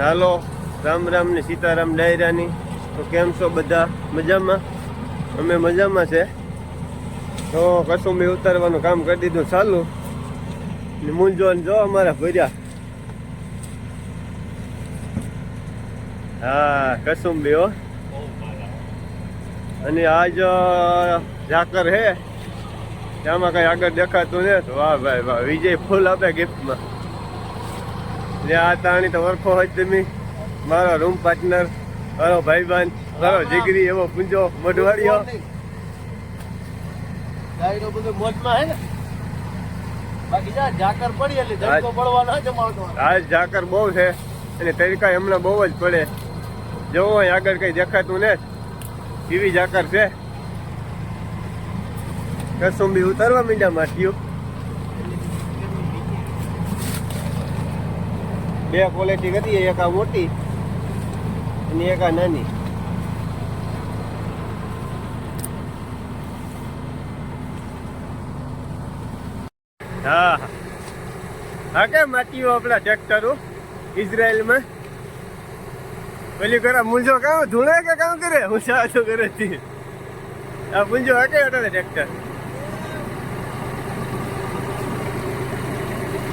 હાલો, રામ રામ ને સીતારામ ડાયરાની. તો કેમ છો બધા? મજામાં? અમે મજામાં છે. તો કસુંબી ઉતારવાનું કામ કરી દીધું ચાલુ. ને જો અમારા ભર્યા. હા, કસુંબી હો. અને આજ ઝાકર હે. આમાં કઈ આગળ દેખાતું ને વાહ ભાઈ વાહ, વિજય ફૂલ આપે ગિફ્ટમાં આ તાણી તો ઓળખો હોય તમે. મારો રૂમ પાર્ટનર મારો ભાઈબંધ મારો જીગરી એવો પૂંજો મઢવાડિયો. ડાયરો બધો મોજમાં હે ને. બાકી જા ઝાકર પડી એટલે ધક્કો પડવાનો જમાવતો આ ઝાકર બહુ છે અને તરીકા હમણાં બહુ જ પડે. જોવો આગળ કઈ દેખાતું ને એવી ઝાકર છે. કસુંબી ઉતારવા મીંડા માટીઓ. બે ક્વોલિટી કરી એક આ મોટી અને એક આ નાની. હા હા. કે માટીઓ આપણા ટ્રેક્ટરો ઇઝરાયલમાં? પેલી કરા મુંજો કામ ધૂણે કે કામ કરે? હું સાચો કરે છે આ મૂંઝો હાકે અટાણે ટ્રેક્ટર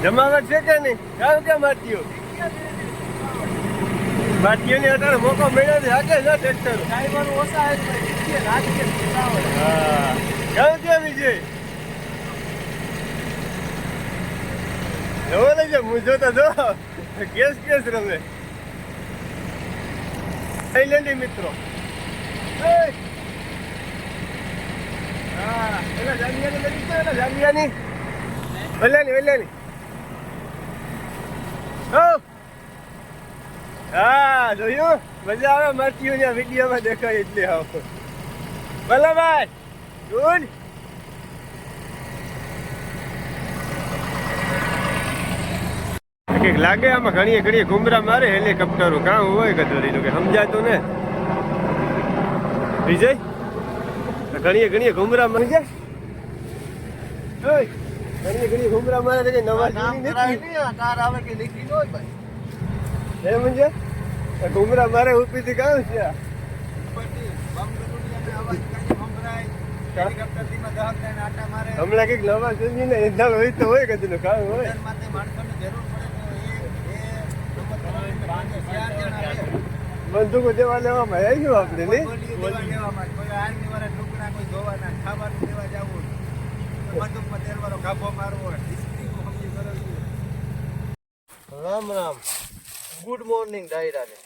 જમાવટ છે કે નહીં? કામ કે માટીઓ માટીઓની અત્યારે મોકો મળ્યો છે હાકે છે ટ્રેક્ટર ડ્રાઈવર ઓછા હે રાજકીય હા. કામ કે વિજય જોવો લઈ જાય મુંજો તો જો. કેસ કેસ રમે. થઈલેન્ડી મિત્રો. હા. એલા જામિયાની લઈ તો એલા જામિયાની. ઓલાની ઓલાની હો. હા જોયું? મજા આવે માટીઓના વિડીયોમાં દેખાય એટલે આવો ભલે ભાઈ ગુડ કંઈક લાગે આમાં ઘણીએ ઘણીએ ઘુમરા મારે હેલિકોપ્ટરો કામ હોય કદોરી કે સમજાતું ને? વિજય? ઘણીએ ઘણીએ ઘુમરા મારે. જાય ઘણીએ ઘણીએ ઘુમરા મારે નવા કાર આવે કે લીખી ન હોય ભાઈ. એ મંજે આ ઘુમરા મારે ઉપીથી કામ છે. હમણાં કંઈક નવા સમજી ને એંધાણ હોય તો હોય કદીનું કામ હોય. બંદૂકો દેવા લેવામાં આવ્યું આપણે નહીં? જવું. રામ રામ. ગુડ મોર્નિંગ ડાયરાને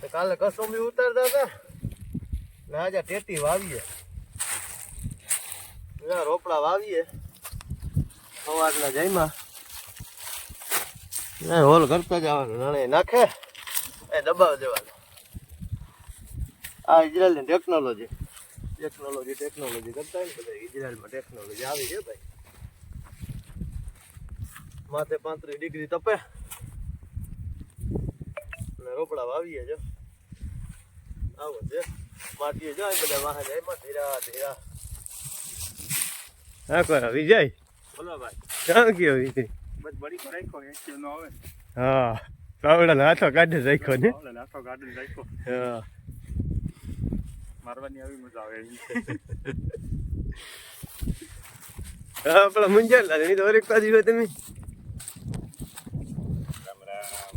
તો કાલે કસોંબી ઉતારતા હતા. ને આજે ટેટી વાવીએ. ના રોપડા વાવીએ. સવારના જઈમાં હોલ કરતા જવાનું નાણે નાખે. એ દબાવ દેવાનો. આ ઇઝરાયલની ટેકનોલોજી ટેકનોલોજી ટેકનોલોજી કરતા હોય ને બધા ઇઝરાયલમાં ટેકનોલોજી આવી છે ભાઈ. માથે પાંત્રીસ ડિગ્રી તપે. અને રોપડા વાવીએ જો. આવો છે માટીએ જો બધા વાહ જાય એમાં ધીરા ધીરા. હા કરો વિજય બોલો ભાઈ. ક્યાં ગયો વિજય બસ બડી કો રાખ્યો એસી નો આવે. હા પાવડા હાથો કાઢે રાખ્યો ને. નાખો ગાર્ડન રાખ્યો. હા. મારવાની આવી મજા આવે હા આપણા મુંજાલ લાગે નહીં તો ઓરેક પાછી તમે રામ રામ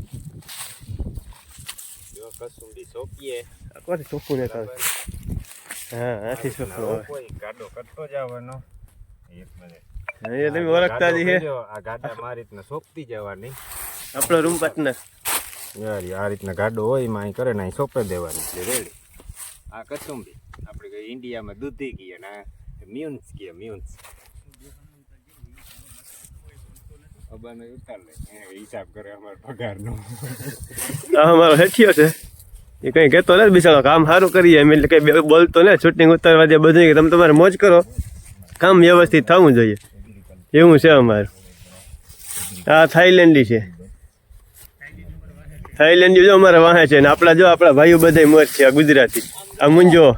જો કસુંડી સોંપીએ આ કોને ચોખ્ખું ને કામ હા આથી આવે કોઈ ગાડો કરતો જવાનો એક મિનિટ અહીંયા તમે ઓળખતા જ છે આ ગાડા મારી રીતના સોંપતી જવાની. આપણો રૂમ પાર્ટનર યાર આ રીતના ગાડો હોય એમાં અહીં કરે ને અહીં સોંપે દેવાની છે રેડી. આ કસુંબી આપણે ઇન્ડિયામાં દૂધી કહીએ ને મ્યુન્સ કહીએ મ્યુન્સ. અબાને ઉતાર લે. એ હિસાબ કરે અમારો પગારનો. અમારો હેઠિયો છે. એ કઈ કહેતો ને બિચારો. કામ સારું કરીએ એમ એટલે કઈ બોલતો ને શૂટિંગ ઉતારવા દે બધું કે તમે તમારે મોજ કરો. કામ વ્યવસ્થિત થવું જોઈએ. એવું છે અમારું. આ થાઈલેન્ડી છે. થાઈલેન્ડી જો અમારા વાહે છે ને આપણા જો આપણા ભાઈઓ બધા મોજ છે, આ ગુજરાતી. આ મુંજો.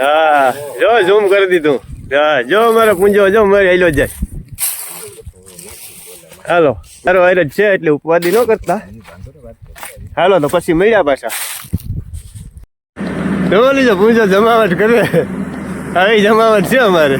હા, જો ઝૂમ કરી દીધું. હા, જો અમારો પૂંજો જો મારે હેલો જાય. હાલો. તારો વાયર છે એટલે ઉપવાદી ન કરતા. હાલો તો પછી મળ્યા પાછા. જમા લીધો પૂજા, જમાવટ કરે. આવી જમાવટ છે અમારે.